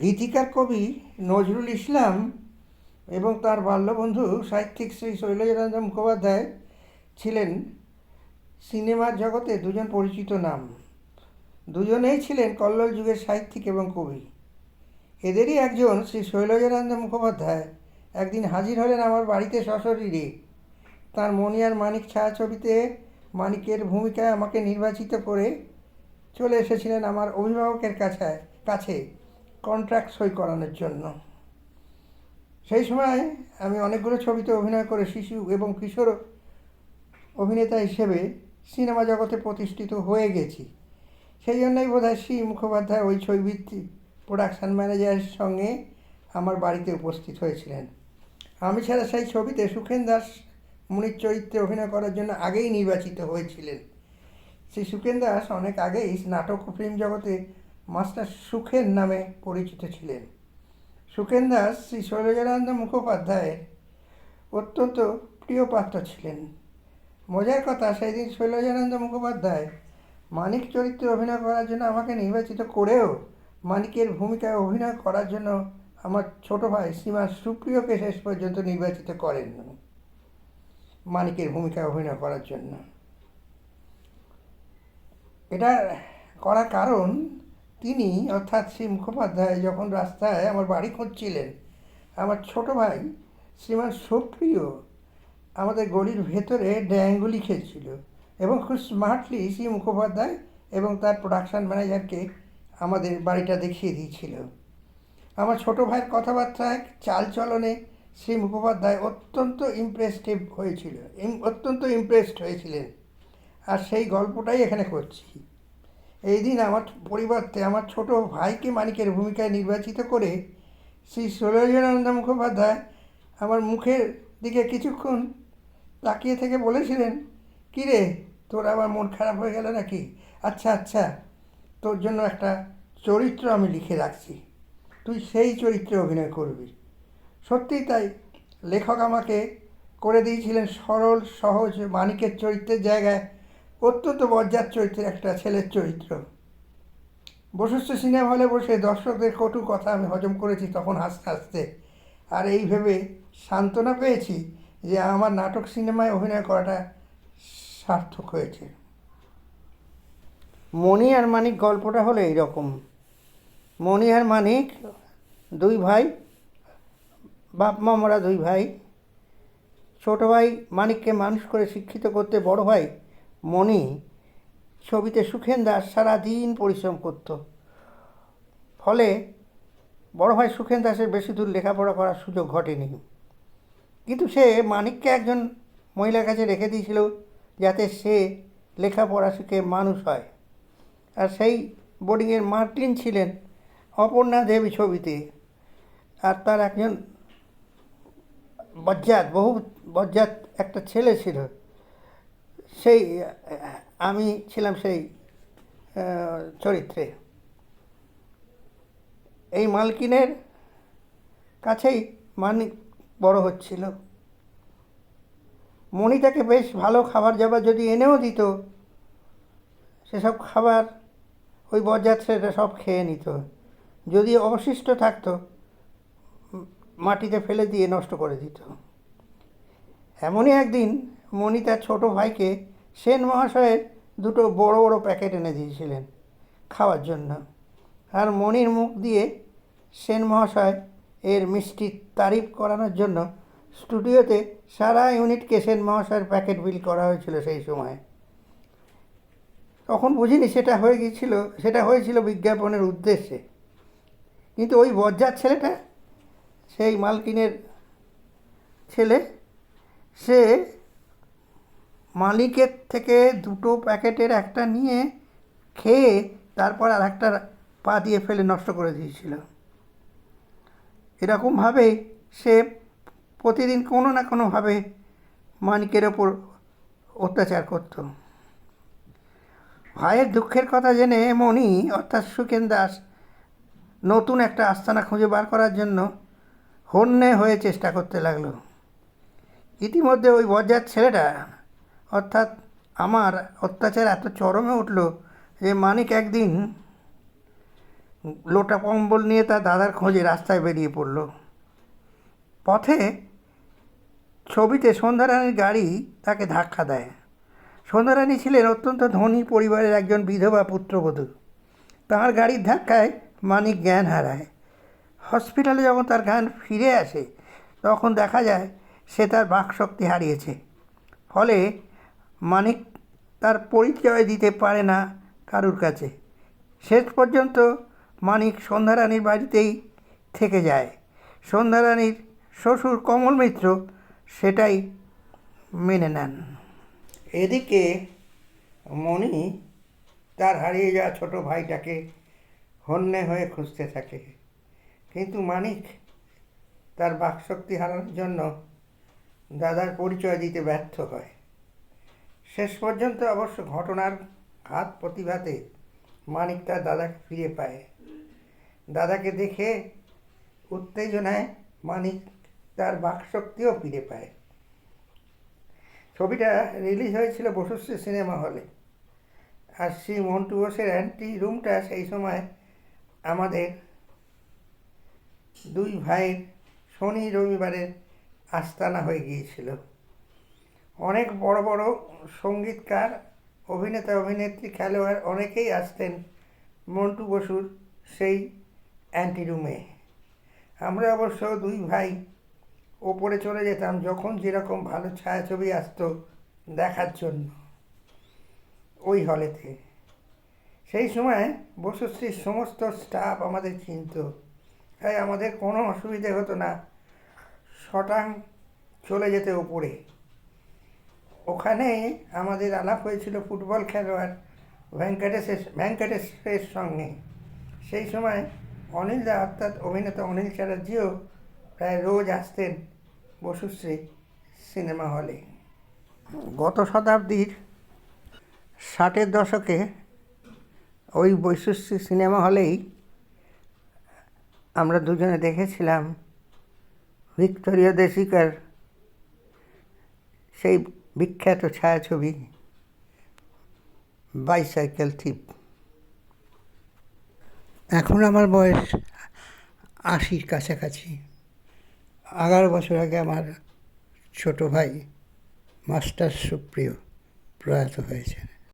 গীতিকার কবি নজরুল ইসলাম এবং তার বাল্যবন্ধু সাহিত্যিক শ্রী শৈলজানন্দ মুখোপাধ্যায় ছিলেন সিনেমার জগতে দুজন পরিচিত নাম। দুজনেই ছিলেন কল্লোল যুগের সাহিত্যিক এবং কবি। এদেরই একজন শ্রী শৈলজানন্দ মুখোপাধ্যায় একদিন হাজির হলেন আমার বাড়িতে সশরীরে। তার মনিয়ার মানিক ছায়াছবিতে মানিকের ভূমিকায় আমাকে নির্বাচিত করে চলে এসেছিলেন আমার অভিভাবকের কাছে কাছে। কন্ট্রাক্ট সই করানোর জন্য। সেই সময় আমি অনেকগুলো ছবিতে অভিনয় করে শিশু এবং কিশোর অভিনেতা হিসেবে সিনেমা জগতে প্রতিষ্ঠিত হয়ে গেছি। সেই জন্যই বোধহয় শ্রী মুখোপাধ্যায় ওই ছবিভিত্তি প্রোডাকশান ম্যানেজারের সঙ্গে আমার বাড়িতে উপস্থিত হয়েছিলেন। আমি ছাড়া সেই ছবিতে সুখেন দাস, মুনির চরিত্রে অভিনয় করার জন্য আগেই নির্বাচিত হয়েছিলেন। শ্রী সুখেন দাস অনেক আগেই নাটক ও ফিল্ম জগতে মাস্টার সুখেন নামে পরিচিত ছিলেন। সুখেন দাস শ্রী শৈলজানন্দ মুখোপাধ্যায়ের অত্যন্ত প্রিয় পাত্র ছিলেন। মজার কথা সেই দিন শৈলজানন্দ মুখোপাধ্যায় মানিক চরিত্রে অভিনয় করার জন্য আমাকে নির্বাচিত করেও মানিকের ভূমিকায় অভিনয় করার জন্য আমার ছোট ভাই শ্রীমান সুপ্রিয়কে শেষ পর্যন্ত নির্বাচিত করেন মানিকের ভূমিকায় অভিনয় করার জন্য। এটা করার কারণ তিনি, অর্থাৎ শ্রী মুখোপাধ্যায়, যখন রাস্তায় আমার বাড়ি খুঁজছিলেন, আমার ছোট ভাই শ্রীমান সুপ্রিয় আমাদের গলির ভেতরে ড্যাঙ্গুলি খেলছিল এবং খুব স্মার্টলি শ্রী মুখোপাধ্যায় এবং তার প্রোডাকশান ম্যানেজারকে আমাদের বাড়িটা দেখিয়ে দিয়েছিল। আমার ছোট ভাইয়ের কথাবার্তায় চালচলনে শ্রী মুখোপাধ্যায় অত্যন্ত ইমপ্রেসটিভ হয়েছিল অত্যন্ত ইমপ্রেসড হয়েছিলেন। আর সেই গল্পটাই এখানে করছি। এই দিন আমার পরিবর্তে আমার ছোট ভাইকে মানিকের ভূমিকায় নির্বাচিত করে শ্রী সৌরজনানন্দ মুখোপাধ্যায় আমার মুখের দিকে কিছুক্ষণ তাকিয়ে থেকে বলেছিলেন কী রে তোর আবার মন খারাপ হয়ে গেল নাকি? আচ্ছা আচ্ছা তোর জন্য একটা চরিত্র আমি লিখে রাখছি। তুই সেই চরিত্রে অভিনয় করবি। সত্যিই তাই লেখক আমাকে করে দিয়েছিলেন সরল, সহজ মানিকের চরিত্রের জায়গায় অত্যন্ত বজ্জাত চরিত্রের একটা ছেলের চরিত্র। বসুস্থ সিনেমা হলে বসে দর্শকদের কটু কথা আমি হজম করেছি, তখন হাসতে হাসতে। আর এই ভেবে সান্ত্বনা পেয়েছি যে আমার নাটক সিনেমায় অভিনয় করাটা সার্থক হয়েছে। মণি আর মানিক গল্পটা হলো এইরকম। মণি আর মানিক দুই ভাই, বাপ মা মরা দুই ভাই। ছোট ভাই মানিককে মানুষ করে শিক্ষিত করতে, বড় ভাই মণি ছবিতে সুখেন দাস সারাদিন পরিশ্রম করত। ফলে বড় ভাই সুখেন দাসের বেশি দূর লেখাপড়া করার সুযোগ ঘটেনি। কিন্তু সে মানিককে একজন মহিলার কাছে রেখে দিয়েছিল যাতে সে লেখাপড়া শিখে মানুষ হয়। আর সেই বোর্ডিংয়ের মার্টিন ছিলেন অপর্ণা দেবী ছবিতে। আর তার একজন বজ্জাত, বহু বজ্জাত একটা ছেলে ছিল। সেই, আমি ছিলাম সেই চরিত্রে। এই মালকিনের কাছেই মানিক বড় হচ্ছিল। মণি তাকে বেশ ভালো খাবার জাবার যদি এনেও দিত, সেসব খাবার ওই ছেলেটা সব খেয়ে নিত। যদি অবশিষ্ট থাকতো মাটিতে ফেলে দিয়ে নষ্ট করে দিত। এমনই একদিন মণি তার ছোটো ভাইকে সেন মহাশয়ের দুটো বড় বড় প্যাকেট এনে দিয়েছিলেন খাওয়ার জন্য। আর মণির মুখ দিয়ে সেন মহাশয় এর মিষ্টি তারিফ করানোর জন্য স্টুডিওতে সারা ইউনিটকে সেন মহাশয়ের প্যাকেট বিল করা হয়েছিল সেই সময়। তখন বুঝিনি সেটা হয়ে গিয়েছিল, সেটা হয়েছিল বিজ্ঞাপনের উদ্দেশ্যে। কিন্তু ওই বজ্জাত ছেলেটা, সেই মালকিনের ছেলে সে মালিকের থেকে দুটো প্যাকেটের একটা নিয়ে খেয়ে তারপর আর একটা পা দিয়ে ফেলে নষ্ট করে দিয়েছিল। এরকমভাবেই সে প্রতিদিন কোনো না কোনোভাবে মানিকের ওপর অত্যাচার করত। ভাইয়ের দুঃখের কথা জেনে মণি, অর্থাৎ সুখেন দাস, নতুন একটা আস্তানা খুঁজে বার করার জন্য হন্যে হয়ে চেষ্টা করতে লাগল। ইতিমধ্যে ওই বজ্জাত ছেলেটা, অর্থাৎ আমার অত্যাচার এত চরমে উঠল যে মানিক একদিন লোটা কম্বল নিয়ে তার দাদার খোঁজে রাস্তায় বেরিয়ে পড়ল। পথে ছবিতে সন্ধ্যারানীর গাড়ি তাকে ধাক্কা দেয়। সন্ধ্যারানী ছিলেন অত্যন্ত ধনী পরিবারের একজন বিধবা পুত্রবধূ। তাঁর গাড়ির ধাক্কায় মানিক জ্ঞান হারায়। হসপিটালে যখন তার জ্ঞান ফিরে আসে, তখন দেখা যায় সে তার বাকশক্তি হারিয়েছে। ফলে মানিক তার পরিচয় দিতে পারে না কারুর কাছে। শেষ পর্যন্ত মানিক সন্ধ্যারানীর বাড়িতেই থেকে যায়। সন্ধ্যারানীর শ্বশুর কমল মিত্র সেটাই মেনে নেন। এদিকে মণি তার হারিয়ে যাওয়া ছোট ভাইটাকে হন্যে হয়ে খুঁজতে থাকে। কিন্তু মানিক তার বাকশক্তি হারানোর জন্য দাদার পরিচয় দিতে ব্যর্থ হয়। শেষ পর্যন্ত অবশ্য ঘটনার হাত প্রতিভাতে মানিক তার দাদাকে ফিরে পায়। দাদাকে দেখে উত্তেজনায় মানিক তার বাকশক্তিও ফিরে পায়। ছবিটা রিলিজ হয়েছিল বসুশ্রী সিনেমা হলে। আর শ্রী মন্টু বোসের অ্যান্টি রুমটা সেই সময় আমাদের দুই ভাইয়ের শনি রবিবারের আস্তানা হয়ে গিয়েছিল। অনেক বড় বড় সঙ্গীতকার, অভিনেতা, অভিনেত্রী, খেলোয়াড় অনেকেই আসতেন মন্টু বসুর সেই অ্যান্টি রুমে আমরা অবশ্য দুই ভাই ওপরে চলে যেতাম যখন যেরকম ভালো ছায়াছবি আসতো দেখার জন্য ওই হলেতে। সেই সময় বসুশ্রীর সমস্ত স্টাফ আমাদের চিনত। তাই আমাদের কোনো অসুবিধে হতো না। শটাং চলে যেতে ওপরে। ওখানে আমাদের আলাপ হয়েছিল ফুটবল খেলোয়াড় ভেঙ্কটেশের ভেঙ্কটেশের সঙ্গে। সেই সময় অনিল দা অর্থাৎ অভিনেতা অনিল চ্যাটার্জিও প্রায় রোজ আসতেন বসুশ্রী সিনেমা হলে। গত শতাব্দীর ষাটের দশকে ওই বৈশুশ্রী সিনেমা হলেই আমরা দুজনে দেখেছিলাম ভিক্টোরিয়া দেশিকার সেই বিখ্যাত ছায়াছবি বাইসাইকেল থিপ। এখন আমার বয়স আশির কাছাকাছি। এগারো বছর আগে আমার ছোট ভাই মাস্টার সুপ্রিয় প্রয়াত হয়েছেন।